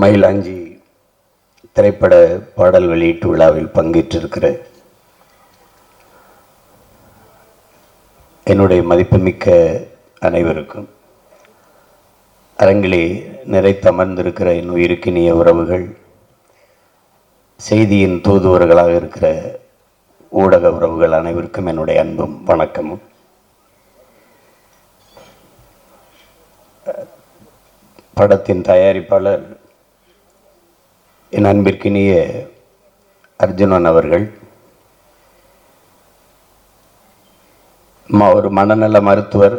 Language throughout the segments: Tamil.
மயிலாஞ்சி திரைப்பட பாடல் வெளியீட்டு விழாவில் பங்கேற்றிருக்கிற என்னுடைய மதிப்புமிக்க அனைவருக்கும் அரங்கிலே நிறைத்தமர்ந்திருக்கிற என் உயிருக்கினிய உறவுகள் செய்தியின் தூதுவர்களாக இருக்கிற ஊடக உறவுகள் அனைவருக்கும் என்னுடைய அன்பும் வணக்கமும். படத்தின் தயாரிப்பாளர் என் அன்பிற்கினிய அர்ஜுனன் அவர்கள் ஒரு மனநல மருத்துவர்.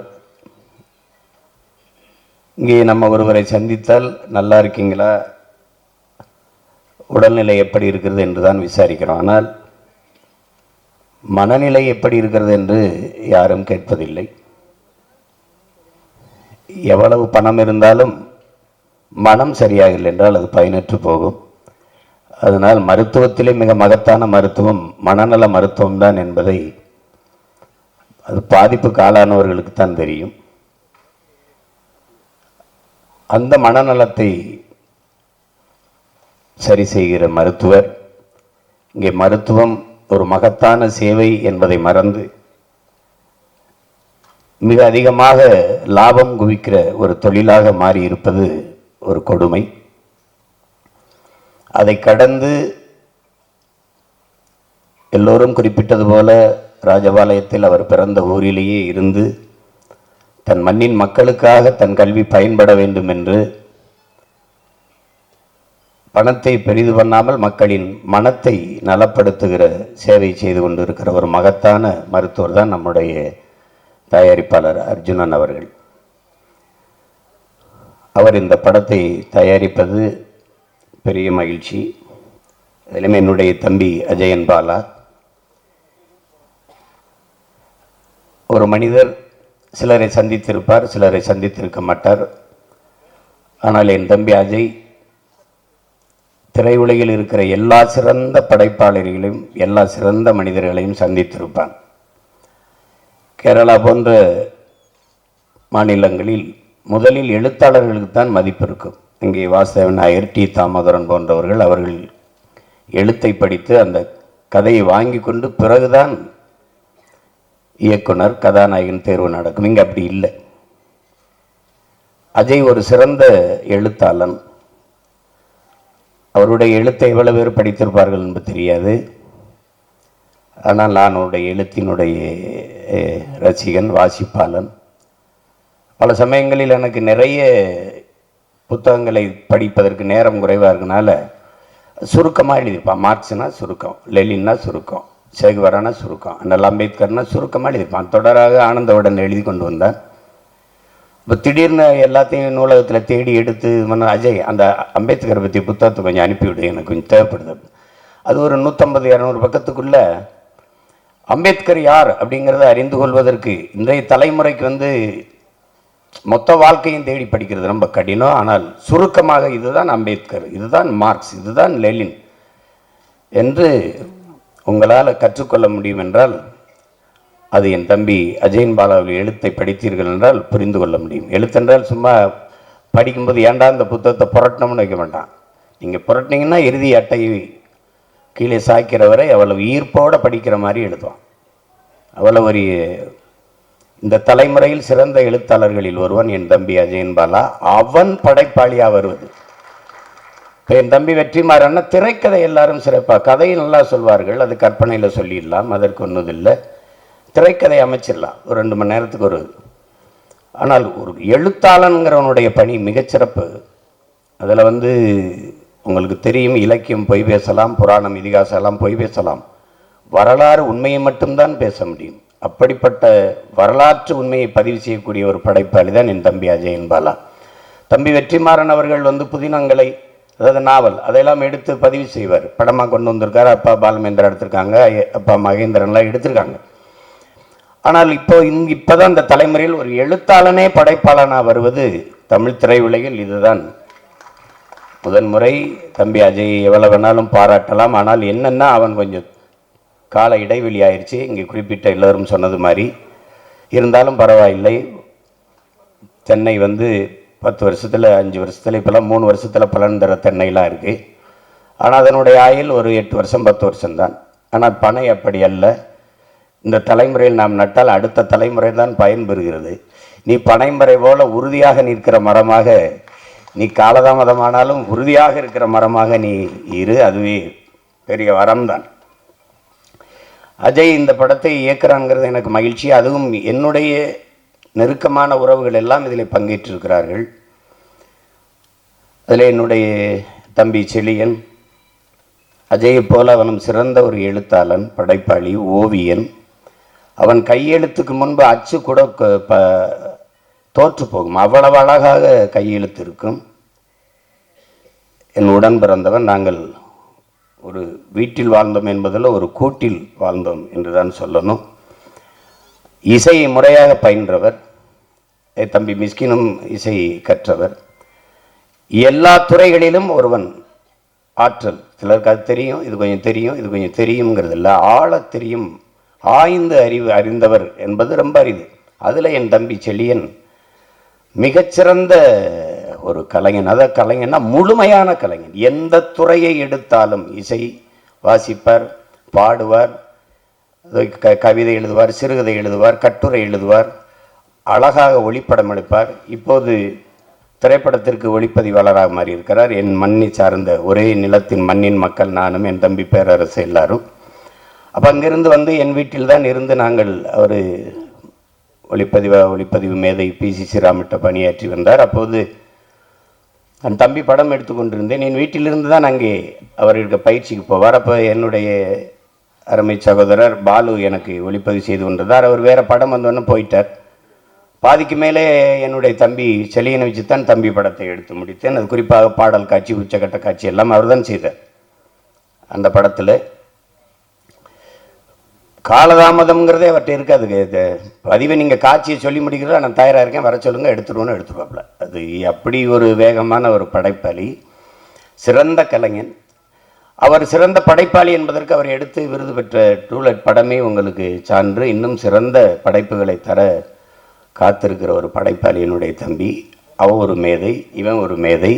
இங்கே நம்ம ஒருவரை சந்தித்தால் நல்லா இருக்கீங்களா? உடல்நிலை எப்படி இருக்கிறது என்று தான் விசாரிக்கிறோம். ஆனால் மனநிலை எப்படி இருக்கிறது என்று யாரும் கேட்பதில்லை. எவ்வளவு பணம் இருந்தாலும் மனம் சரியாகவில்லை என்றால் அது பயனற்று போகும். அதனால் மருத்துவத்திலே மிக மகத்தான மருத்துவம் மனநல மருத்துவம் தான் என்பதை அது பாதிப்புக்கு ஆளானவர்களுக்கு தான் தெரியும். அந்த மனநலத்தை சரி செய்கிற மருத்துவர் இங்கே மருத்துவம் ஒரு மகத்தான சேவை என்பதை மறந்து மிக அதிகமாக லாபம் குவிக்கிற ஒரு தொழிலாக மாறி இருப்பது ஒரு கொடுமை. அதை கடந்து எல்லோரும் குறிப்பிட்டது போல ராஜபாளையத்தில் அவர் பிறந்த ஊரிலேயே இருந்து தன் மண்ணின் மக்களுக்காக தன் கல்வி பயன்பட வேண்டும் என்று பணத்தை பெரிது பண்ணாமல் மக்களின் மனத்தை நலப்படுத்துகிற சேவை செய்து கொண்டிருக்கிற ஒரு மகத்தான மருத்துவர் தான் நம்முடைய தயாரிப்பாளர் அர்ஜுனன் அவர்கள். அவர் இந்த படத்தை தயாரிப்பது பெரிய மகிழ்ச்சி. அதிலும் என்னுடைய தம்பி அஜயன் பாலா. ஒரு மனிதர் சிலரை சந்தித்திருப்பார் சிலரை சந்தித்திருக்க மாட்டார். ஆனால் என் தம்பி அஜய் திரையுலகில் இருக்கிற எல்லா சிறந்த படைப்பாளர்களையும் எல்லா சிறந்த மனிதர்களையும் சந்தித்திருப்பான். கேரளா போன்ற மாநிலங்களில் முதலில் எழுத்தாளர்களுக்கு தான் மதிப்பு இருக்கும். இங்கே வாசவன் நாயர் டி தாமோதரன் போன்றவர்கள் அவர்கள் எழுத்தை படித்து அந்த கதையை வாங்கி கொண்டு பிறகுதான் இயக்குனர் கதாநாயகன் தேர்வு நடக்கும். இங்கே அப்படி இல்லை. அஜய் ஒரு சிறந்த எழுத்தாளன். அவருடைய எழுத்தை எவ்வளவு பேர் படித்திருப்பார்கள் என்பது தெரியாது. ஆனால் நான் அவருடைய எழுத்தினுடைய ரசிகன் வாசிப்பாளன். பல சமயங்களில் எனக்கு நிறைய புத்தகங்களை படிப்பதற்கு நேரம் குறைவாக இருக்கனால சுருக்கமாக எழுதியிருப்பான். மார்க்ஸ்னா சுருக்கம் லெலின்னா சுருக்கம் சேகுவரானா சுருக்கம் அண்ணல் அம்பேத்கர்னா சுருக்கமாக எழுதியிருப்பான். தொடராக ஆனந்தவுடன் எழுதி கொண்டு வந்தான் இப்போ திடீர்னு எல்லாத்தையும் நூலகத்தில் தேடி எடுத்து மன அஜய் அந்த அம்பேத்கரை பற்றி புத்தகத்தை கொஞ்சம் அனுப்பிவிடு எனக்கு கொஞ்சம் தேவைப்படுது அது ஒரு நூற்றம்பது இரநூறு பக்கத்துக்குள்ளே அம்பேத்கர் யார் அப்படிங்கிறத அறிந்து கொள்வதற்கு இன்றைய தலைமுறைக்கு வந்து மொத்த வாழ்க்கையும் தேடி படிக்கிறது ரொம்ப கடினம். ஆனால் சுருக்கமாக இதுதான் அம்பேத்கர் இதுதான் மார்க்ஸ் இதுதான் லெலின் என்று உங்களால் கற்றுக்கொள்ள முடியும் என்றால் அது என் தம்பி அஜயன் பாலாவில் எழுத்தை படித்தீர்கள் என்றால் புரிந்து கொள்ள முடியும். எழுத்தென்றால் சும்மா படிக்கும்போது ஏன்டா இந்த புத்தகத்தை புரட்டணும்னு வைக்க மாட்டான். நீங்கள் புரட்டினீங்கன்னா இறுதி அட்டையை கீழே சாய்க்கிற வரை அவ்வளவு ஈர்ப்போடு படிக்கிற மாதிரி எழுதுவான். அவ்வளோ ஒரு இந்த தலைமுறையில் சிறந்த எழுத்தாளர்களில் ஒருவன் என் தம்பி அஜயன் பாலா அவன் படைப்பாளியாக வருவது. இப்போ என் தம்பி வெற்றிமாறன்னா திரைக்கதை எல்லாரும் சிறப்பாக கதையை நல்லா சொல்வார்கள். அது கற்பனையில் சொல்லிடலாம் அதற்கு ஒன்றும் இல்லை. திரைக்கதை அமைச்சிடலாம். ஒரு ரெண்டு மணி நேரத்துக்கு ஒரு ஆனால் ஒரு எழுத்தாளனுங்கிறவனுடைய பணி மிகச்சிறப்பு அதில் வந்து உங்களுக்கு தெரியும் இலக்கியம் பொய் பேசலாம் புராணம் இதிகாசம் எல்லாம் பொய் பேசலாம். வரலாறு உண்மையை மட்டும்தான் பேச முடியும். அப்படிப்பட்ட வரலாற்று உண்மையை பதிவு செய்யக்கூடிய ஒரு படைப்பாளி தான் என் தம்பி அஜயன் பாலா. தம்பி வெற்றிமாறன் அவர்கள் வந்து புதினங்களை அதாவது நாவல் அதையெல்லாம் எடுத்து பதிவு செய்வார். படமாக கொண்டு வந்திருக்காரு அப்பா பாலமேந்திரா எடுத்திருக்காங்க அப்பா மகேந்திரன்லாம் எடுத்திருக்காங்க. ஆனால் இப்போ இங் இப்போதான் இந்த தலைமுறையில் ஒரு எழுத்தாளனே படைப்பாளனாக வருவது தமிழ் திரையுலகில் இதுதான். முதன்முறை தம்பி அஜய் எவ்வளவு வேணாலும் பாராட்டலாம் ஆனால் என்னென்னா அவன் கொஞ்சம் கால இடைவெளி ஆயிடுச்சு இங்கே குறிப்பிட்ட எல்லோரும் சொன்னது மாதிரி. இருந்தாலும் பரவாயில்லை. சென்னை வந்து பத்து வருஷத்தில் அஞ்சு வருஷத்தில் இப்போல்லாம் மூணு வருஷத்தில் பலன் தர தென்னைலாம் இருக்குது ஆனால் அதனுடைய ஆயுள் ஒரு எட்டு வருஷம் பத்து வருஷம்தான். ஆனால் பனை அப்படி அல்ல. இந்த தலைமுறையில் நாம் நட்டால் அடுத்த தலைமுறை தான் பயன்பெறுகிறது நீ பனைமுறை போல உறுதியாக நிற்கிற மரமாக நீ காலதாமதமானாலும் உறுதியாக இருக்கிற மரமாக நீ இரு. அதுவே பெரிய வரம்தான் அஜய் இந்த படத்தை இயக்குறாங்கிறது எனக்கு மகிழ்ச்சி. அதுவும் என்னுடைய நெருக்கமான உறவுகள் எல்லாம் இதில் பங்கேற்றிருக்கிறார்கள். அதில் என்னுடைய தம்பி செழியன் அஜயை போல அவனும் சிறந்த ஒரு எழுத்தாளன் படைப்பாளி ஓவியன். அவன் கையெழுத்துக்கு முன்பு அச்சு கூட ப- தோற்று போகும். அவ்வளவு அழகாக கையெழுத்து இருக்கும். என் உடன் பிறந்தவன் நாங்கள் ஒரு வீட்டில் வாழ்ந்தோம் என்பதில் ஒரு கூட்டில் வாழ்ந்தோம் என்று தான் சொல்லணும். இசையை முறையாக பயின்றவர். தம்பி மிஸ்கினும் இசை கற்றவர். எல்லா துறைகளிலும் ஒருவன் ஆற்றல். சிலருக்கு அது தெரியும் இது கொஞ்சம் தெரியும் இது கொஞ்சம் தெரியுங்கிறது இல்லை ஆழத் தெரியும் ஆய்ந்து அறிவு அறிந்தவர் என்பது ரொம்ப அரிது. அதில் என் தம்பி செழியன் மிகச்சிறந்த ஒரு கலைஞன். அதாவது கலைஞன்னா முழுமையான கலைஞன். எந்த துறையை எடுத்தாலும் இசை வாசிப்பார் பாடுவார் க கவிதை எழுதுவார் சிறுகதை எழுதுவார் கட்டுரை எழுதுவார் அழகாக ஒளிப்படம் எடுப்பார். இப்போது திரைப்படத்திற்கு ஒளிப்பதிவாளராக மாறி இருக்கிறார் என் மண்ணை சார்ந்த ஒரே நிலத்தின் மண்ணின் மக்கள் நானும் என் தம்பி பேரரசு எல்லாரும். அப்போ அங்கிருந்து வந்து என் வீட்டில் தான் இருந்து நாங்கள் அவர் ஒளிப்பதிவ ஒளிப்பதிவு மேதை பி சி ஸ்ரீராமிட்ட பணியாற்றி வந்தார். அப்போது என் தம்பி படம் எடுத்துக்கொண்டிருந்தேன் என் வீட்டிலிருந்து தான் அங்கே அவர்களுக்கு பயிற்சிக்கு போவார். அப்போ என்னுடைய அருமை சகோதரர் பாலு எனக்கு ஒளிப்பதிவு செய்து கொண்டிருந்தார். அவர் வேறு படம் வந்தோன்னு போயிட்டார். பாதிக்கு மேலே என்னுடைய தம்பி செலியனை வச்சு தான் தம்பி படத்தை எடுத்து முடித்தேன். அது குறிப்பாக பாடல் காட்சி உச்சக்கட்ட காட்சி எல்லாம் அவர் தான் செய்தார். அந்த படத்தில் காலதாமதம்ங்கிறதே அவர்கிட்ட இருக்காது. பதிவை நீங்கள் காட்சியை சொல்லி முடிக்கிறதா நான் தயாராக இருக்கேன் வர சொல்லுங்கள் எடுத்துருவோன்னு எடுத்துருவாப்புல. அது அப்படி ஒரு வேகமான ஒரு படைப்பாளி சிறந்த கலைஞன். அவர் சிறந்த படைப்பாளி என்பதற்கு அவர் எடுத்து விருது பெற்ற டூலெட் படமே உங்களுக்கு சான்று. இன்னும் சிறந்த படைப்புகளை தர காத்திருக்கிற ஒரு படைப்பாளியினுடைய தம்பி. அவன் ஒரு மேதை இவன் ஒரு மேதை.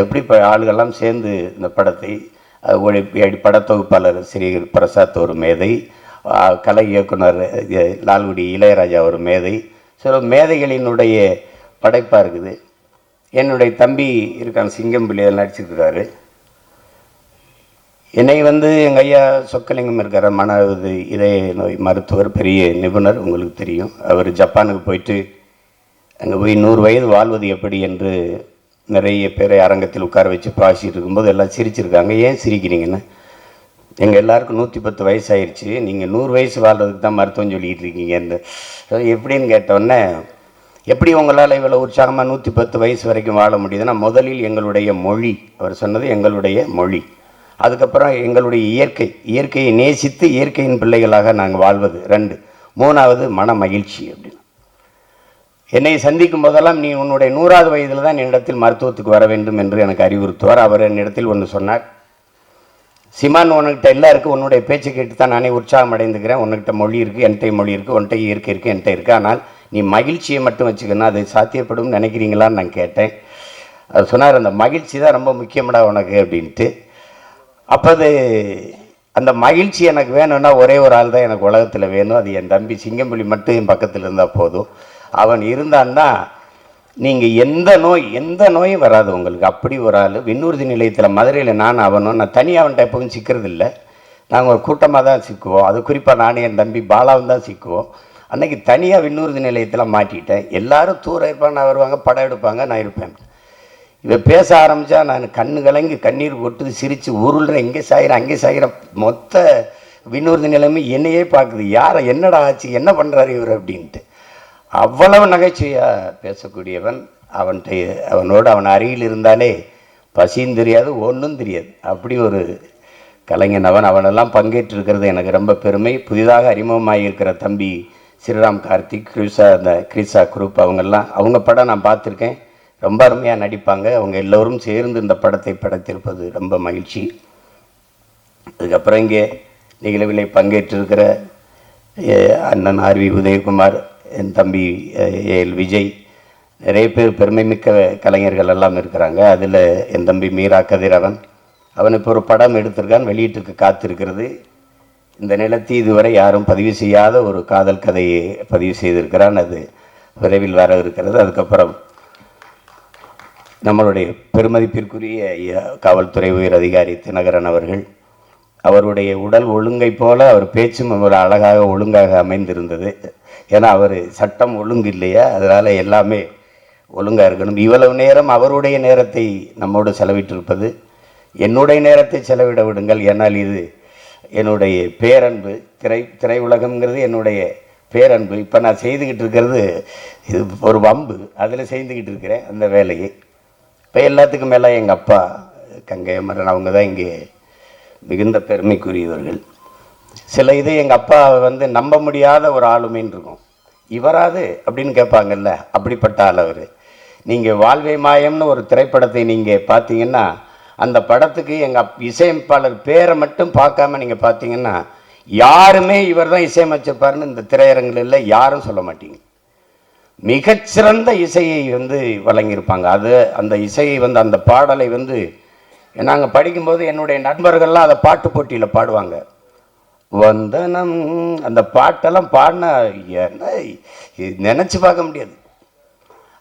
எப்படி இப்போ ஆளுகள்லாம் சேர்ந்து இந்த படத்தை படத்தொகுப்பாளர் ஸ்ரீ பிரசாத் ஒரு மேதை. கலை இயக்குனர் லால்குடி இளையராஜா ஒரு மேதை. சில மேதைகளினுடைய படைப்பாக இருக்குது. என்னுடைய தம்பி இருக்கான் சிங்கம்பிள்ளி அதில் நடிச்சிருக்கிறாரு. என்னை வந்து எங்கள் ஐயா சொக்கலிங்கம் இருக்கிற மன இது இதய நோய் மருத்துவர் பெரிய நிபுணர் உங்களுக்கு தெரியும். அவர் ஜப்பானுக்கு போயிட்டு அங்கே போய் நூறு வயது வாழ்வது எப்படி என்று நிறைய பேரை அரங்கத்தில் உட்கார வச்சு பாசிட்டு இருக்கும்போது எல்லாம் சிரிச்சிருக்காங்க. ஏன் சிரிக்கிறீங்கன்னு? எங்கள் எல்லாருக்கும் நூற்றி பத்து வயசு ஆயிடுச்சு நீங்கள் நூறு வயசு வாழ்கிறதுக்கு தான் மருத்துவம் சொல்லிட்டு இருக்கீங்கன்னு So, எப்படின்னு கேட்டோன்னே எப்படி உங்களால் இவ்வளோ உற்சாகமாக நூற்றி பத்து வயசு வரைக்கும் வாழ முடியுதுன்னா முதலில் எங்களுடைய மொழி அவர் சொன்னது எங்களுடைய மொழி. அதுக்கப்புறம் எங்களுடைய இயற்கை இயற்கையை நேசித்து இயற்கையின் பிள்ளைகளாக நாங்கள் வாழ்வது ரெண்டு. மூணாவது மன மகிழ்ச்சி அப்படின்னு. என்னை சந்திக்கும் போதெல்லாம் நீ உன்னுடைய நூறாவது வயதில் தான் என்னிடத்தில் மருத்துவத்துக்கு வர வேண்டும் என்று எனக்கு அறிவுறுத்துவார். அவர் என்னிடத்தில் ஒன்று சொன்னார். சிமான் உன்கிட்ட எல்லாருக்கும் உன்னுடைய பேச்சு கேட்டு தான் நானே உற்சாகம் அடைந்துக்கிறேன். உன்கிட்ட மொழி இருக்குது என்கிட்ட மொழி இருக்குது உன்கிட்ட இயற்கை இருக்குது என்கிட்ட இருக்குது ஆனால் நீ மகிழ்ச்சியை மட்டும் வச்சுக்கணும். அது சாத்தியப்படும் நினைக்கிறீங்களான்னு நான் கேட்டேன். அது சொன்னார் அந்த மகிழ்ச்சி தான் ரொம்ப முக்கியமடா உனக்கு அப்படின்ட்டு. அப்போ அது அந்த மகிழ்ச்சி எனக்கு வேணும்னா ஒரே ஒரு ஆள் தான் எனக்கு உலகத்தில் வேணும். அது என் தம்பி சிங்கம்புலி மட்டும் என் பக்கத்தில் இருந்தால் போதும். அவன் இருந்தான்னா நீங்கள் எந்த நோய் எந்த நோயும் வராது உங்களுக்கு. அப்படி ஒரு ஆள் விண்ணூர்தி நிலையத்தில் மதுரையில் நான் அவனும் நான் தனியாக அவன்கிட்ட எப்பவும் சிக்கிறது இல்லை நாங்கள் ஒரு கூட்டமாக தான் சிக்குவோம். அது குறிப்பாக நானே என் தம்பி பாலாவும் தான் சிக்குவோம். அன்னைக்கு தனியாக விண்ணூர்தி நிலையத்தில் மாட்டிட்டேன் எல்லாரும் தூரம் இருப்பாங்க நான் வருவாங்க படம் எடுப்பாங்க நான் இருப்பேன். இவன் பேச ஆரம்பித்தா நான் கண்ணு கலங்கி கண்ணீர் கொட்டுது சிரித்து உருள்றேன். இங்கே சாயிறேன் அங்கே சாயிற மொத்த விண்ணூர்தி நிலைமை என்னையே பார்க்குது. யாரை என்னடா ஆச்சு என்ன பண்ணுறாரு இவர் அப்படின்ட்டு. அவ்வளவு நகைச்சுவையாக பேசக்கூடியவன் அவன்கிட்ட அவனோடு அவன் அருகில் இருந்தாலே பசியும் தெரியாது ஒன்றும் தெரியாது. அப்படி ஒரு கலைஞன் அவன். அவனெல்லாம் பங்கேற்றிருக்கிறது எனக்கு ரொம்ப பெருமை. புதிதாக அறிமுகமாக இருக்கிற தம்பி ஸ்ரீராம் கார்த்திக் கிரிசா அந்த கிரிசா குரூப் அவங்கெல்லாம் அவங்க படம் நான் பார்த்துருக்கேன். ரொம்ப அருமையாக நடிப்பாங்க. அவங்க எல்லோரும் சேர்ந்து இந்த படத்தை படைத்திருப்பது ரொம்ப மகிழ்ச்சி. அதுக்கப்புறம் இங்கே நிகழ்வில் பங்கேற்றிருக்கிற அண்ணன் ஆர்வி உதயகுமார் என் தம்பி ஏல் எல் விஜய் நிறைய பேர் பெருமைமிக்க கலைஞர்கள் எல்லாம் இருக்கிறாங்க. அதில் என் தம்பி மீரா கதிரவன் அவன் இப்போ ஒரு படம் எடுத்திருக்கான் வெளியீட்டுக்கு காத்திருக்கிறது. இந்த நிலத்தை இதுவரை யாரும் பதிவு செய்யாத ஒரு காதல் கதையை பதிவு செய்திருக்கிறான். அது விரைவில் வர இருக்கிறது. அதுக்கப்புறம் நம்மளுடைய பெருமதிப்பிற்குரிய காவல்துறை உயர் அதிகாரி தினகரன் அவர்கள் அவருடைய உடல் ஒழுங்கை போல அவர் பேச்சும் அவர் அழகாக ஒழுங்காக அமைந்திருந்தது. ஏன்னா அவர் சட்டம் ஒழுங்கு இல்லையா? அதனால் எல்லாமே ஒழுங்காக இருக்கணும். இவ்வளவு நேரம் அவருடைய நேரத்தை நம்மோடு செலவிட்டிருப்பது என்னுடைய நேரத்தை செலவிட விடுங்கள். ஏன்னால் இது என்னுடைய பேரன்பு. திரை திரையுலகம்ங்கிறது என்னுடைய பேரன்பு. இப்போ நான் செய்துக்கிட்டு இருக்கிறது இது ஒரு வம்பு. அதில் செய்துக்கிட்டு இருக்கிறேன் அந்த வேலையை. இப்போ எல்லாத்துக்கும் மேலே எங்கள் அப்பா கங்கை அமரன் அவங்க தான் இங்கே மிகுந்த பெருமைக்குரியவர்கள். சில இது எங்கள் அப்பா வந்து நம்ப முடியாத ஒரு ஆளுமைன்னு இருக்கும். இவராது அப்படின்னு கேட்பாங்கல்ல அப்படிப்பட்ட ஆள் அவர். நீங்கள் வாழ்வை மாயம்னு ஒரு திரைப்படத்தை நீங்கள் பார்த்தீங்கன்னா அந்த படத்துக்கு எங்கள் அப் இசையமைப்பாளர் பேரை மட்டும் பார்க்காம நீங்கள் பார்த்தீங்கன்னா யாருமே இவர் தான் இசையமைச்சிருப்பாருன்னு இந்த திரையரங்களில் யாரும் சொல்ல மாட்டீங்க. மிகச்சிறந்த இசையை வந்து வழங்கியிருப்பாங்க. அது அந்த இசையை வந்து அந்த பாடலை வந்து நாங்கள் படிக்கும்போது என்னுடைய நண்பர்கள்லாம் அதை பாட்டு போட்டியில் பாடுவாங்க. வந்தனம். அந்த பாட்டெல்லாம் பாடினா என்ன நினச்சி பார்க்க முடியாது.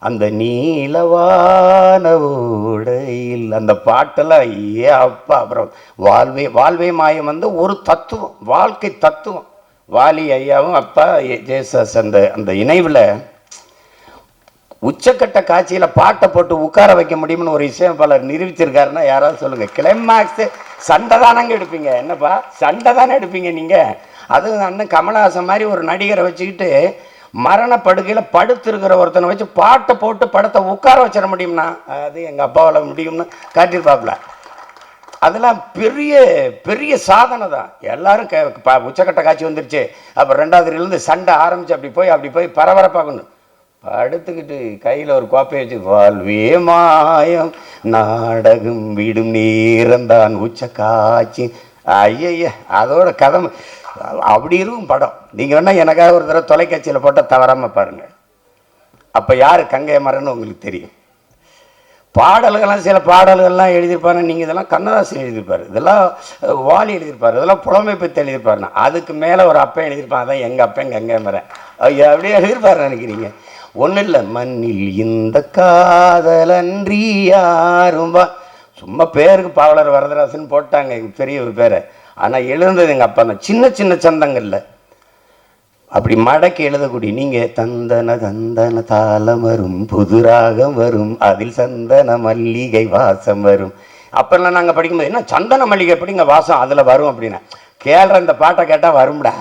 அந்த நீலவான உடையில் அந்த பாட்டெல்லாம் ஏ அப்பா அப்புறம் வாழ்வே வாழ்வே மாயம் வந்து ஒரு தத்துவம் வாழ்க்கை தத்துவம். வாலி ஐயாவும் அப்பா ஜேசஸ் அந்த அந்த இணைவில் உச்சக்கட்ட காட்சியில் பாட்டை போட்டு உட்கார வைக்க முடியும்னு ஒரு இசையமைப்பாளர் நிரூபிச்சிருக்காருன்னா யாராவது சொல்லுங்கள் கிளைமாக்ஸு சண்டை தானங்க எடுப்பீங்க. என்னப்பா? சண்டை தானே எடுப்பீங்க நீங்கள் அதுவும் அண்ணன் கமலஹாசன் மாதிரி ஒரு நடிகரை வச்சுக்கிட்டு மரணப்படுகையில் படுத்திருக்கிற ஒருத்தனை வச்சு பாட்டை போட்டு படத்தை உட்கார வச்சிட முடியும்னா அது எங்கள் அப்பாவால் முடியும்னு காட்டியிருப்பாப்புல அதெல்லாம் பெரிய பெரிய சாதனை தான். எல்லாரும் க ப- உச்சக்கட்ட காட்சி வந்துருச்சு. அப்புறம் ரெண்டாவதுலேருந்து சண்டை ஆரம்பிச்சு அப்படி போய் அப்படி போய் பரபரப்பாகணும் படுத்துக்கிட்டு கையில் ஒரு கோப்பை வச்சு வாழ்வே மாயம் நாடகம் விடும் நேரம்தான் உச்ச காய்ச்சி ஐய அதோட கதை அப்படி இருக்கும் படம். நீங்கள் வேணால் எனக்காக ஒரு தடவை தொலைக்காட்சியில் போட்டால் தவறாமல் பாருங்கள் அப்போ யார் கங்கை மரன்னு உங்களுக்கு தெரியும். பாடல்கள்லாம் சில பாடல்கள்லாம் எழுதியிருப்பாரு நீங்கள் இதெல்லாம் கண்ணதாசன் எழுதியிருப்பார். இதெல்லாம் வாலி எழுதியிருப்பார். இதெல்லாம் புலமை பற்றி எழுதியிருப்பாருண்ணா. அதுக்கு மேலே ஒரு அப்பன் எழுதியிருப்பான். அதான் எங்கள் அப்பன் கங்கை மரன் ஐயா அப்படியே எழுதியிருப்பாரு நினைக்கிறீங்க. ஒன்றும் இல்லை மண்ணில் இந்த காதலன்றி யாரும் வா. சும்மா பேருக்கு பாவலர் வரதராசன் போட்டாங்க எங்கள் பெரிய பேரை. ஆனால் எழுந்தது எங்கள் அப்பா தான். சின்ன சின்ன சந்தங்கள்ல. அப்படி மடக்கி எழுதக்கூடிய நீங்கள் தந்தன தந்தன தாளம் வரும் புது ராகம் வரும் அதில் சந்தன மல்லிகை வாசம் வரும். அப்பெல்லாம் நாங்கள் படிக்கும்போது என்ன சந்தன மல்லிகை எப்படிங்க வாசம் அதில் வரும்? அப்படின்னா கேள்ற இந்த பாட்டை கேட்டால் வரும்டா.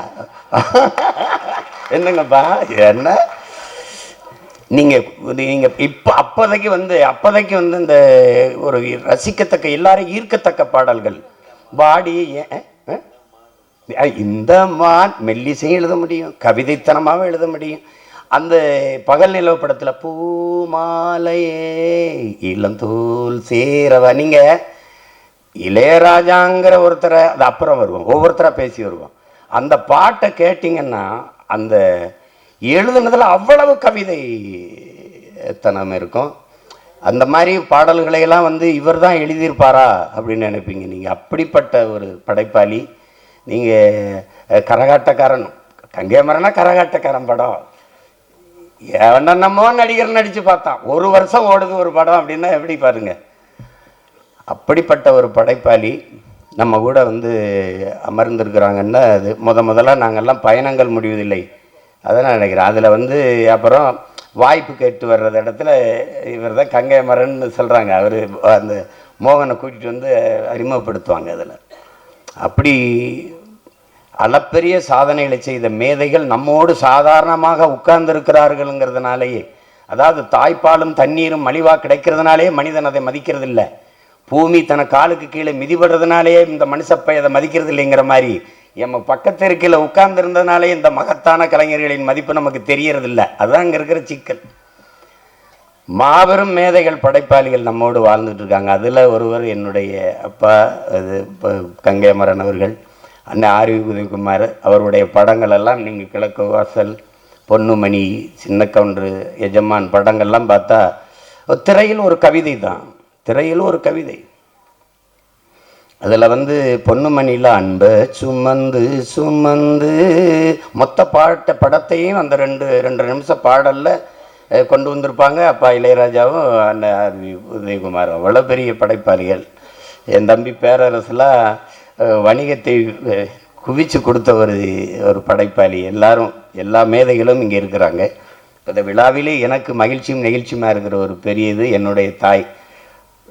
என்னங்கப்பா? என்ன? நீங்கள் நீங்கள் இப்போ அப்போதைக்கு வந்து அப்போதைக்கு வந்து இந்த ஒரு ரசிக்கத்தக்க எல்லாரும் ஈர்க்கத்தக்க பாடல்கள். பாடி ஏன் ஆ? இந்த மான் மெல்லிசையும் எழுத முடியும் கவிதைத்தனமாகவும் எழுத முடியும். அந்த பகல் நிலவு படத்தில் பூமாலையே இளந்தோல் சேரவா? நீங்கள் இளையராஜாங்கிற ஒருத்தரை அது அப்புறம் வருவோம் ஒவ்வொருத்தராக பேசி வருவோம். அந்த பாட்டை கேட்டிங்கன்னா அந்த எழுதுனதில் அவ்வளவு கவிதை தனம் இருக்கும். அந்த மாதிரி பாடல்களையெல்லாம் வந்து இவர் தான் எழுதியிருப்பாரா அப்படின்னு நினைப்பீங்க. நீங்கள் அப்படிப்பட்ட ஒரு படைப்பாளி. நீங்கள் கரகாட்டக்காரன். கங்கேமரனா கரகாட்டக்காரன் படம். என்னென்னமோ நடிகர் நடித்து பார்த்தான். ஒரு வருஷம் ஓடுது ஒரு படம் அப்படின்னா எப்படி பாருங்கள் அப்படிப்பட்ட ஒரு படைப்பாளி நம்ம கூட வந்து அமர்ந்திருக்கிறாங்கன்னா அது முத முதல்ல நாங்கள்லாம் பயணங்கள் முடிவதில்லை. அதான் நான் நினைக்கிறேன். அதில் வந்து அப்புறம் வாய்ப்பு கேட்டு வர்றது இடத்துல இவர் தான் கங்கை மரன்னு சொல்கிறாங்க அவர் அந்த மோகனை கூட்டிகிட்டு வந்து அறிமுகப்படுத்துவாங்க அதில். அப்படி அளப்பெரிய சாதனைகளை செய்த மேதைகள் நம்மோடு சாதாரணமாக உட்கார்ந்திருக்கிறார்கள்ங்கிறதுனாலேயே அதாவது தாய்ப்பாலும் தண்ணீரும் மலிவாக கிடைக்கிறதுனாலே மனிதன் அதை மதிக்கிறது இல்லை பூமி தன காலுக்கு கீழே மிதிபடுறதுனாலேயே இந்த மனுஷப்பை அதை மதிக்கிறது இல்லைங்கிற மாதிரி நம்ம பக்கத்து இருக்கையில் உட்கார்ந்திருந்ததுனாலே இந்த மகத்தான கலைஞர்களின் மதிப்பு நமக்கு தெரியறதில்ல. அதுதான் அங்கே இருக்கிற சிக்கல். மாபெரும் மேதைகள் படைப்பாளிகள் நம்மோடு வாழ்ந்துட்டு இருக்காங்க அதில் ஒருவர் என்னுடைய அப்பா அது இப்போ கங்கை மரன் அவர்கள் அண்ணன் ஆர்வி உதயகுமார் அவருடைய படங்கள் எல்லாம் நீங்கள் கிழக்கு வாசல் பொன்னுமணி சின்ன கவுண்டரு எஜமான் படங்கள்லாம் பார்த்தா திரையில் ஒரு கவிதை தான். திரையில் ஒரு கவிதை. அதில் வந்து பொன்னுமணியில் அன்பை சுமந்து சுமந்து. மொத்த பாட்ட படத்தையும் அந்த ரெண்டு ரெண்டு நிமிஷம் பாடலில் கொண்டு வந்திருப்பாங்க. அப்பா இளையராஜாவும் அண்ணன் உதயகுமார் அவ்வளோ பெரிய படைப்பாளிகள். என் தம்பி பேரரசுலாம் வணிகத்தை குவிச்சு கொடுத்த ஒரு ஒரு படைப்பாளி. எல்லாரும் எல்லா மேதைகளும் இங்கே இருக்கிறாங்க. இந்த விழாவிலே எனக்கு மகிழ்ச்சியும் நெகிழ்ச்சியுமாக இருக்கிற ஒரு பெரியது என்னுடைய தாய்.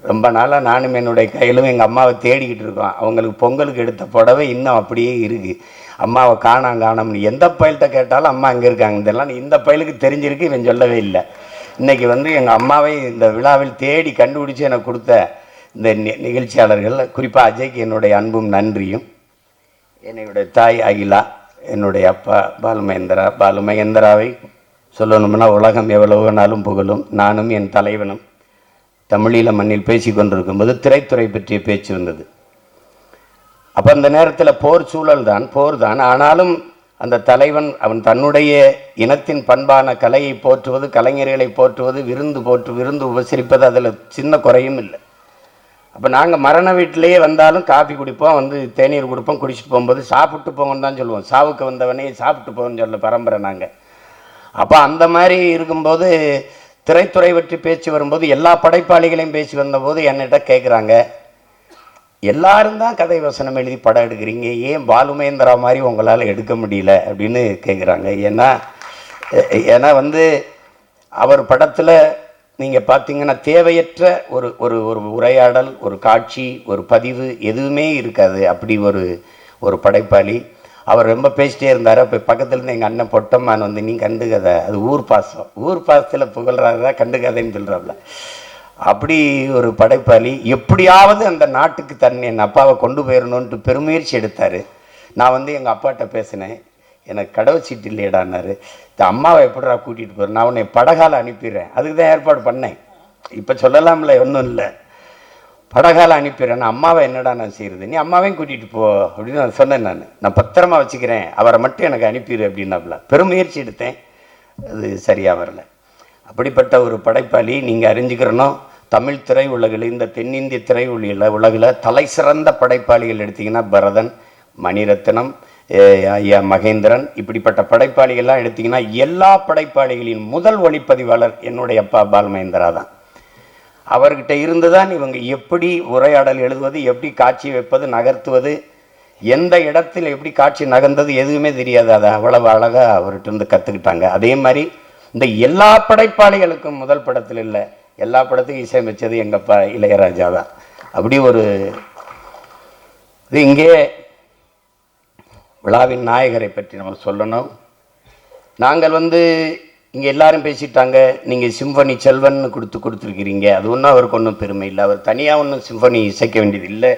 ரொம்ப நாளாக நானும் என்னுடைய கையிலும் எங்கள் அம்மாவை தேடிக்கிட்டு இருக்கோம். அவங்களுக்கு பொங்கலுக்கு எடுத்த புடவை இன்னும் அப்படியே இருக்குது அம்மாவை காணாம் காணோம்னு. எந்த பயல்கிட்ட கேட்டாலும் அம்மா அங்கே இருக்காங்க. இதெல்லாம் இந்த பயலுக்கு தெரிஞ்சிருக்கு இவன் சொல்லவே இல்லை. இன்றைக்கி வந்து எங்கள் அம்மாவை இந்த விழாவில் தேடி கண்டுபிடிச்சு எனக்கு கொடுத்த இந்த நிகழ்ச்சியாளர்கள் குறிப்பாக அஜய்க்கு என்னுடைய அன்பும் நன்றியும். என்னுடைய தாய் அகிலா என்னுடைய அப்பா பாலுமகேந்திரா பாலுமகேந்திராவை சொல்லணும்னா உலகம் எவ்வளவு வேணாலும் புகழும். நானும் என் தலைவனும். தமிழீழ மண்ணில் பேசி கொண்டிருக்கும்போது திரைத்துறை பற்றிய பேச்சு வந்தது. அப்போ அந்த நேரத்தில் போர் சூழல் தான் போர் தான் ஆனாலும் அந்த தலைவன் அவன் தன்னுடைய இனத்தின் பண்பான கலையை போற்றுவது கலைஞர்களை போற்றுவது விருந்து போற்று விருந்து உபசரிப்பது அதில் சின்ன குறையும் இல்லை. அப்போ நாங்கள் மரண வீட்டிலேயே வந்தாலும் காஃபி குடிப்போம் வந்து தேநீர் கொடுப்போம் குடிச்சிட்டு போகும்போது சாப்பிட்டு போங்கன்னு தான் சொல்லுவோம். சாவுக்கு வந்தவனே சாப்பிட்டு போகணும்னு சொல்ல பரம்பரை நாங்கள் அப்போ அந்த மாதிரி இருக்கும்போது திரைத்துறை பற்றி பேச்சு வரும்போது எல்லா படைப்பாளிகளையும் பேசி வந்தபோது என்னிட்ட கேட்குறாங்க எல்லாரும் தான் கதை வசனம் எழுதி படம் எடுக்கிறீங்க ஏன் பாலுமேந்திரா மாதிரி உங்களால் எடுக்க முடியல? அப்படின்னு கேட்குறாங்க ஏன்னா ஏன்னா வந்து அவர் படத்தில் நீங்கள் பார்த்தீங்கன்னா தேவையற்ற ஒரு ஒரு ஒரு உரையாடல் ஒரு காட்சி ஒரு பதிவு எதுவுமே இருக்காது. அப்படி ஒரு ஒரு படைப்பாளி. அவர் ரொம்ப பேசிட்டே இருந்தார். அப்போ பக்கத்துலேருந்து எங்கள் அண்ணன் பொட்டம்மான் வந்து நீ கண்டுக்கதை அது ஊர் பாசம். ஊர் பாசத்தில் புகழ்றாருதான் கண்டுக்காதேன்னு சொல்கிறாப்புல அப்படி ஒரு படைப்பாளி எப்படியாவது அந்த நாட்டுக்கு தன் என் அப்பாவை கொண்டு போயிடணுன்ட்டு பெருமுயற்சி எடுத்தார். நான் வந்து எங்கள் அப்பாட்ட பேசினேன். எனக்கு கடவுச்சீட்டு இல்லையடான்னாரு. இந்த அம்மாவை எப்படிடா கூட்டிகிட்டு போகிறேன் நான் உன்னை படகால அனுப்பிடுறேன். அதுக்கு தான் ஏற்பாடு பண்ணேன். இப்போ சொல்லலாம்ல ஒன்றும் இல்லை. படகால அனுப்பிடுறேன். நான் அம்மாவை என்னடா நான் செய்கிறது நீ அம்மாவையும் கூட்டிகிட்டு போ அப்படின்னு நான் சொன்னேன் நான். நான் பத்திரமா வச்சுக்கிறேன். அவரை மட்டும் எனக்கு அனுப்பிடு அப்படின்னாப்புல பெருமுயற்சி எடுத்தேன். அது சரியாக வரல. அப்படிப்பட்ட ஒரு படைப்பாளி நீங்கள் அறிஞ்சுக்கிறணும். தமிழ் திரை உலகில் இந்த தென்னிந்திய திரை உலகில் உலகில் தலை சிறந்த படைப்பாளிகள் எடுத்திங்கன்னா பரதன் மணிரத்னம் ஐயா மகேந்திரன் இப்படிப்பட்ட படைப்பாளிகள்லாம் எடுத்தீங்கன்னா எல்லா படைப்பாளிகளின் முதல் ஒளிப்பதிவாளர் என்னுடைய அப்பா பால்மகேந்திரா தான். அவர்கிட்ட இருந்து தான் இவங்க எப்படி உரையாடல் எழுதுவது எப்படி காட்சி வைப்பது நகர்த்துவது எந்த இடத்தில் எப்படி காட்சி நகர்ந்தது எதுவுமே தெரியாது. அதை அவ்வளவு அழகாக அவர்கிட்ட இருந்து கற்றுக்கிட்டாங்க அதே மாதிரி இந்த எல்லா படைப்பாளிகளுக்கும் முதல் படத்தில் இல்லை எல்லா படத்துக்கும் இசையமைச்சது எங்கள் ப இளையராஜா தான். அப்படி ஒரு இது இங்கே விழாவின் நாயகரை பற்றி நம்ம சொல்லணும். நாங்கள் வந்து இங்கே எல்லாரும் பேசிட்டாங்க. நீங்கள் சிம்பனி செல்வன்னு கொடுத்து கொடுத்துருக்கிறீங்க. அது ஒன்றும் அவருக்கு ஒன்றும் பெருமை இல்லை. அவர் தனியாக ஒன்றும் சிம்பனி இசைக்க வேண்டியது இல்லை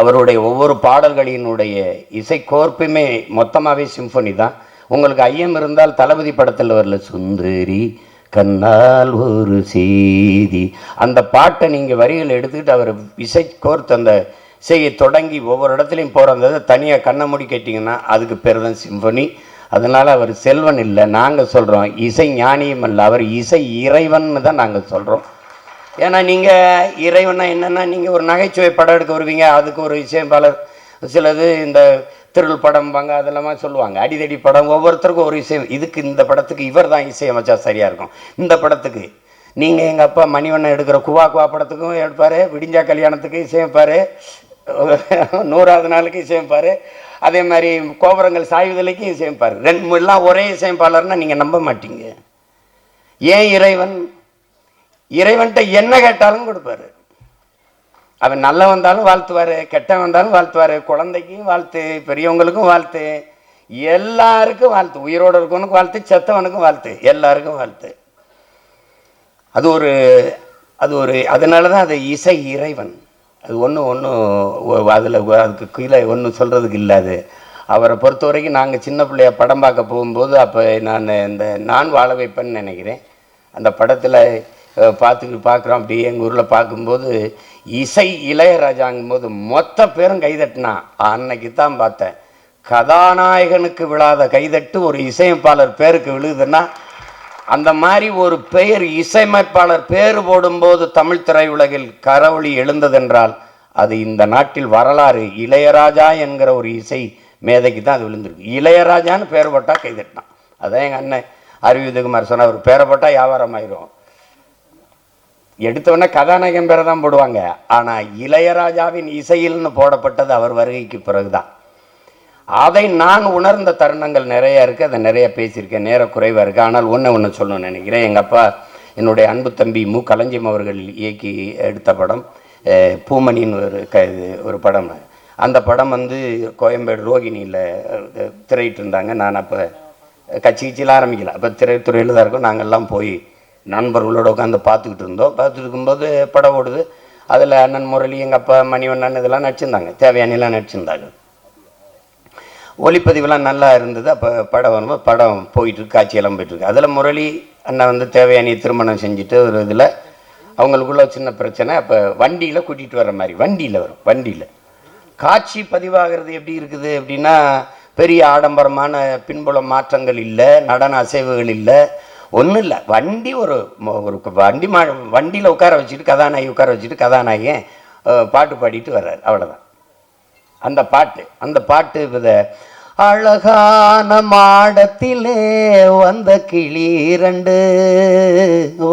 அவருடைய ஒவ்வொரு பாடல்களினுடைய இசை கோர்ப்புமே மொத்தமாகவே சிம்பனி தான். உங்களுக்கு ஐயம் இருந்தால் தளபதி படத்தில் வரல சுந்தரி கண்ணால் ஒரு செய்தி. அந்த பாட்டை நீங்கள் வரிகள் எடுத்துக்கிட்டு அவர் இசை கோர்த்து அந்த இசையை தொடங்கி ஒவ்வொரு இடத்துலையும் போகிற அந்த இதை தனியாக கண்ணை மூடி கேட்டிங்கன்னா அதுக்கு பேர் தான் சிம்பனி. அதனால் அவர் செல்வன் இல்லை நாங்கள் சொல்கிறோம் இசை ஞானியும் அல்ல அவர் இசை இறைவன்னு தான் நாங்கள் சொல்கிறோம் ஏன்னா நீங்கள் இறைவனா என்னென்னா நீங்கள் ஒரு நகைச்சுவை படம் எடுக்க வருவீங்க அதுக்கு ஒரு இசையமைப்பாளர் சிலது இந்த திருள் படம்பாங்க அதெல்லாம் சொல்லுவாங்க. அடிதடி படம் ஒவ்வொருத்தருக்கும் ஒரு இசை இதுக்கு இந்த படத்துக்கு இவர் தான் இசையமைச்சா சரியாக இருக்கும். இந்த படத்துக்கு. நீங்கள் எங்கள் அப்பா மணிவண்ணன் எடுக்கிற குவா குவா படத்துக்கும் எடுப்பார் விடிஞ்சா கல்யாணத்துக்கு இசையமைப்பார் நூறாவது நாளுக்கு இசையமைப்பார் அதே மாதிரி கோபுரங்கள் சாய்வதிலைக்கும் இசையமைப்பார் ரெண்டு எல்லாம் ஒரே இசையமைப்பாளர்னா நீங்கள் நம்ப மாட்டீங்க. ஏன் இறைவன்? இறைவன்கிட்ட என்ன கேட்டாலும் கொடுப்பாரு. அவன் நல்ல வந்தாலும் வாழ்த்துவார் கெட்ட வந்தாலும் வாழ்த்துவார் குழந்தைக்கும் வாழ்த்து பெரியவங்களுக்கும் வாழ்த்து எல்லாருக்கும் வாழ்த்து உயிரோடு இருக்கவனுக்கும் வாழ்த்து செத்தவனுக்கும் வாழ்த்து எல்லாருக்கும் வாழ்த்து. அது ஒரு அது ஒரு அதனால தான் அது இசை இறைவன். அது ஒன்றும் ஒன்றும் அதில் அதுக்கு கீழே ஒன்றும் சொல்கிறதுக்கு இல்லை அது. அவரை பொறுத்த வரைக்கும் நாங்கள் சின்ன பிள்ளைய படம் பார்க்க போகும்போது அப்போ நான் இந்த நான் வாழ வைப்பேன்னு நினைக்கிறேன். அந்த படத்தில் பார்த்துக்கிட்டு பார்க்குறோம். அப்படியே எங்கள் ஊரில் பார்க்கும்போது இசை இளையராஜாங்கும் போது மொத்த பேரும் கைதட்டினா அன்னைக்கு தான் பார்த்தேன். கதாநாயகனுக்கு விழாத கைதட்டு ஒரு இசையமைப்பாளர் பேருக்கு விழுகுதுன்னா அந்த மாதிரி ஒரு பெயர் இசையமைப்பாளர் பேர் போடும்போது தமிழ் திரையுலகில் கரவொளி எழுந்ததென்றால் அது இந்த நாட்டில் வரலாறு. இளையராஜா என்கிற ஒரு இசை மேதைக்கு தான் அது விழுந்திருக்கு. இளையராஜான்னு பேர் போட்டால் கைதட்டினான் அதான் எங்கள் அண்ணன் அறிவிதகுமார் சொன்ன அவர் பேரை போட்டால் வியாபாரம் ஆயிரும். எடுத்தவொடனே கதாநாயகன் பேரை தான் போடுவாங்க. ஆனால் இளையராஜாவின் இசையில்னு போடப்பட்டது அவர் வருகைக்கு பிறகுதான். அதை நான் உணர்ந்த தருணங்கள் நிறைய இருக்குது அதை நிறைய பேசியிருக்கேன் நேர குறைவாக இருக்குது ஆனால் ஒன்று ஒன்று சொல்லணும்னு நினைக்கிறேன். எங்கள் அப்பா என்னுடைய அன்பு தம்பி மு. களஞ்சியம் அவர்கள் இயக்கி எடுத்த படம் பூமணின்னு ஒரு க இது ஒரு படம். அந்த படம் வந்து கோயம்பேடு ரோகிணியில் திரையிட்டு இருந்தாங்க. நான் அப்போ கட்சி கட்சியில் ஆரம்பிக்கல. அப்போ திரைத்துறையில் தான் இருக்கும். நாங்கள்லாம் போய் நண்பர்களோடு உட்காந்து பார்த்துக்கிட்டு இருந்தோம். பார்த்துட்டு இருக்கும்போது படம் ஓடுது. அதில் அண்ணன் முரளி எங்கள் அப்பா மணிவண்ணன் இதெல்லாம் நடிச்சிருந்தாங்க. தேவையானலாம் நடிச்சிருந்தாங்க. ஒளிப்பதிவுலாம் நல்லா இருந்தது. அப்போ படம் வரும்போது படம் போயிட்டுருக்கு காட்சியெல்லாம் போயிட்டுருக்கு. அதில் முரளி அண்ணா வந்து தேவையானி திருமணம் செஞ்சுட்டு ஒரு இதில் அவங்களுக்குள்ள சின்ன பிரச்சனை. அப்போ வண்டியில் கூட்டிகிட்டு வர மாதிரி வண்டியில் வரும் வண்டியில். காட்சி பதிவாகிறது எப்படி இருக்குது அப்படின்னா பெரிய ஆடம்பரமான பின்புல மாற்றங்கள் இல்லை நடன அசைவுகள் இல்லை. ஒன்றும் இல்லை. வண்டி ஒரு ஒரு வண்டி மா வண்டியில் உட்கார வச்சுட்டு கதாநாயகி உட்கார வச்சுட்டு கதாநாயகன் பாட்டு பாடிட்டு வர்றாரு. அவ்வளோதான் அந்த பாட்டு அந்த பாட்டு இத அழகான மாடத்திலே வந்த கிளி இரண்டு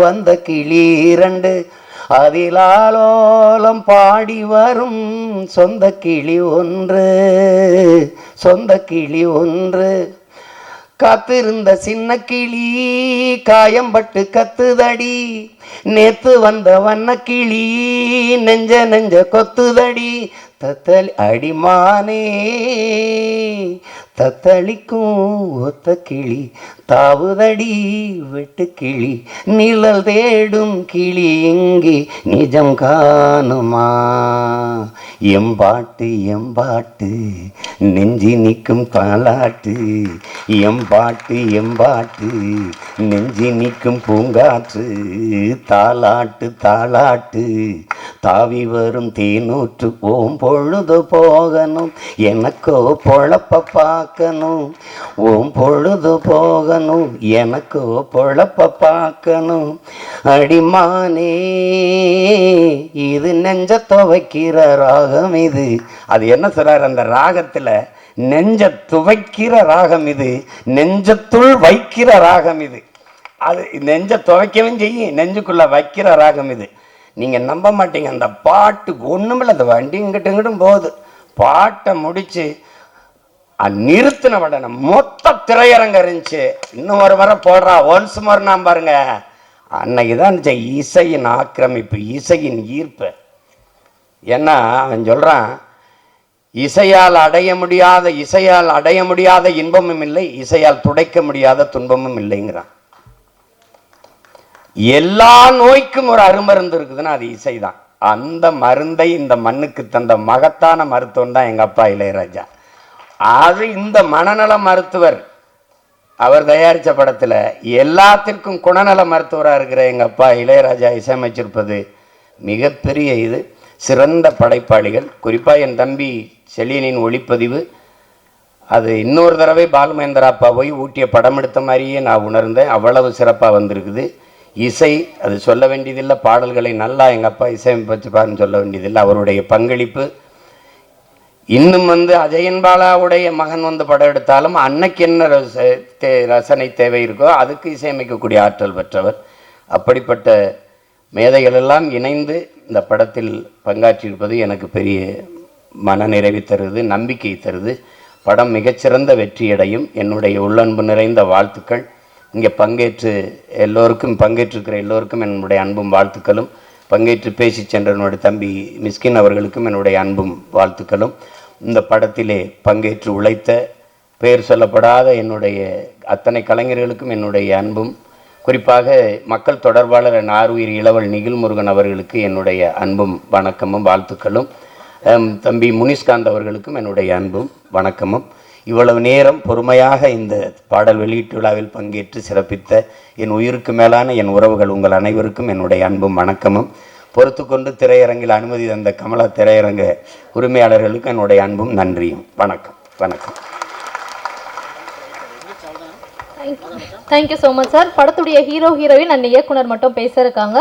வந்த கிளி இரண்டு அதிலாலோலம் பாடி வரும் சொந்த கிளி ஒன்று சொந்த கிளி ஒன்று. காத்திருந்த சின்ன கிளி காயம்பட்டு கத்துதடி நேத்து வந்த வண்ண கிளி நெஞ்ச நெஞ்ச கொத்துதடி தத்தளி அடிமானே தத்தளிக்கும் ஒத்த கிளி தாவுதடி வெட்டு கிளி நிழல் தேடும் கிளி இங்கே நிஜம் காணுமா? எம்பாட்டு எம்பாட்டு நெஞ்சி நிற்கும் தாலாட்டு எம்பாட்டு எம்பாட்டு நெஞ்சி நிற்கும் பூங்காற்று தாளாட்டு தாளாட்டு. தாவி வரும் தீநூற்று ஓம் பொழுது போகணும். எனக்கோ பொழப்ப பார்க்கணும். ஓம் பொழுது போகணும். எனக்கோ பொழப்ப பார்க்கணும். அடிமானே இது நெஞ்ச துவைக்கிற ராகம் இது. அது என்ன சொல்கிறார் அந்த ராகத்துல? நெஞ்ச துவைக்கிற ராகம் இது. நெஞ்சத்துள் வைக்கிற ராகம் இது. அது நெஞ்ச துவைக்கவும் செய்யும் நெஞ்சுக்குள்ள வைக்கிற ராகம் இது. நீங்கள் நம்ப மாட்டீங்க. அந்த பாட்டு ஒன்றுமில்ல அந்த வண்டி இங்கிட்டு இங்கிட்டும் போகுது. பாட்டை முடித்து நிறுத்தின உடனே மொத்த திரையரங்கம் இருந்துச்சு. இன்னும் ஒரு முறை போடுறா. ஒன்ஸ் மோர் நான் பாருங்க. அன்னைக்கு தான் இருந்துச்சு. இசையின் ஆக்கிரமிப்பு இசையின் ஈர்ப்பு. ஏன்னா அவன் சொல்கிறான் இசையால் அடைய முடியாத இசையால் அடைய முடியாத இன்பமும் இல்லை. இசையால் துடைக்க முடியாத துன்பமும் இல்லைங்கிறான். எல்லா நோய்க்கும் ஒரு அருமருந்து இருக்குதுன்னா அது இசைதான். அந்த மருந்தை இந்த மண்ணுக்கு தந்த மகத்தான மருத்துவம் தான் எங்கள் அப்பா இளையராஜா. அது இந்த மனநல மருத்துவர் அவர் தயாரித்த படத்தில் எல்லாத்திற்கும் குணநல மருத்துவராக இருக்கிற எங்கள் அப்பா இளையராஜா இசையமைச்சிருப்பது மிகப்பெரிய இது. சிறந்த படைப்பாளிகள். குறிப்பாக என் தம்பி செலியனின் ஒளிப்பதிவு. அது இன்னொரு தடவை பாலுமேந்திரா அப்பா போய் ஊட்டிய படம் எடுத்த மாதிரியே நான் உணர்ந்தேன். அவ்வளவு சிறப்பாக வந்திருக்குது. இசை அது சொல்ல வேண்டியதில்லை. பாடல்களை நல்லா எங்கள் அப்பா இசையமைப்பாருன்னு சொல்ல வேண்டியதில்லை. அவருடைய பங்களிப்பு. இன்னும் வந்து அஜயன் பாலாவுடைய மகன் வந்து படம் எடுத்தாலும் அன்னைக்கு என்ன ரச தே- ரசனை தேவை இருக்கோ அதுக்கு இசையமைக்கக்கூடிய ஆற்றல் பெற்றவர். அப்படிப்பட்ட மேதைகள் எல்லாம் இணைந்து இந்த படத்தில் பங்காற்றியிருப்பது எனக்கு பெரிய மன நிறைவு தருது நம்பிக்கை தருது. படம் மிகச்சிறந்த வெற்றியடையும். என்னுடைய உள்ளன்பு நிறைந்த வாழ்த்துக்கள். இங்கே பங்கேற்று எல்லோருக்கும் பங்கேற்றிருக்கிற எல்லோருக்கும் என்னுடைய அன்பும் வாழ்த்துக்களும். பங்கேற்று பேசி சென்ற என்னுடைய தம்பி மிஸ்கின் அவர்களுக்கும் என்னுடைய அன்பும் வாழ்த்துக்களும். இந்த படத்திலே பங்கேற்று உழைத்த பெயர் சொல்லப்படாத என்னுடைய அத்தனை கலைஞர்களுக்கும் என்னுடைய அன்பும். குறிப்பாக மக்கள் தொடர்பாளர் நார்வீர் இளவல் நிகில் முருகன் அவர்களுக்கு என்னுடைய அன்பும் வணக்கமும் வாழ்த்துக்களும். தம்பி முனிஷ்காந்த் அவர்களுக்கும் என்னுடைய அன்பும் வணக்கமும். இவ்வளவு நேரம் பொறுமையாக இந்த பாடல் வெளியீட்டு விழாவில் பங்கேற்று சிறப்பித்த என் உயிருக்கு மேலான என் உறவுகள் உங்கள் அனைவருக்கும் என்னுடைய அன்பும் வணக்கமும். பொறுத்து கொண்டு திரையரங்கில் அனுமதி தந்த கமலா திரையரங்க உரிமையாளர்களுக்கு என்னுடைய அன்பும் நன்றியும். வணக்கம். வணக்கம். Thank you so much sir படத்துடைய ஹீரோ ஹீரோயின் அண்ட் இயக்குனர் மட்டும் பேசியிருக்காங்க